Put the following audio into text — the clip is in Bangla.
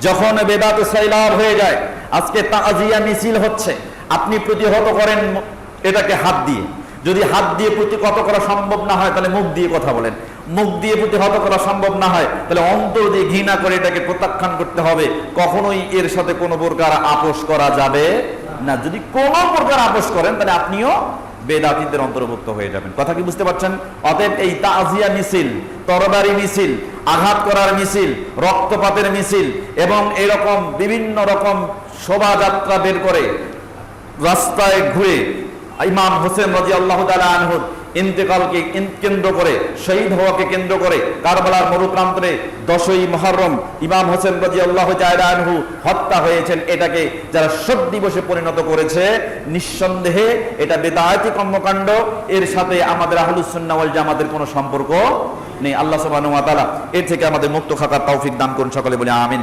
যখন বেদাত সৈলাভ হয়ে যায়, আজকে তাজিয়া মিছিল হচ্ছে, আপনি প্রতিহত করেন এটাকে হাত দিয়ে। যদি হাত দিয়ে প্রতিহত করা সম্ভব না হয়, তাহলে মুখ দিয়ে কথা বলেন। মুখ দিয়ে প্রতিহত করা সম্ভব না হয়, তাহলে অন্তর দিয়ে ঘৃণা করে এটাকে প্রত্যাখ্যান করতে হবে। কখনোই এর সাথে কোনো প্রকার আপোষ করা যাবে না। যদি কোনো প্রকার আপোষ করেন, তাহলে আপনিও বেদাতিদের অন্তর্ভুক্ত হয়ে যাবেন। কথা কি বুঝতে পারছেন? অতএব এই তাজিয়া মিছিল, তরবারি মিছিল আঘাত করার মিছিল, রক্তপাতের মিছিল এবং এরকম বিভিন্ন রকম শোভাযাত্রা বের করে রাস্তায় ঘুরে ইমাম হোসেন রাজি আল্লাহ আনহুর ইন্তেকালকে কেন্দ্র করে, শহীদ হওয়াকে কেন্দ্র করে কারবালার মরুপ্রান্তরে দশই মহরম ইমাম হোসেন রাজি আল্লাহ আনহু হত্যা হয়েছেন। এটাকে যারা শোক দিবসে পরিণত করেছে, নিঃসন্দেহে এটা বেদায়তি কর্মকাণ্ড। এর সাথে আমাদের আহলুসুন্না ওয়াল জামাতের কোনো সম্পর্ক নেই। আল্লাহ সুবাহ এর থেকে আমাদের মুক্ত থাকার তৌফিক দান করুন সকলে বলে আমিন।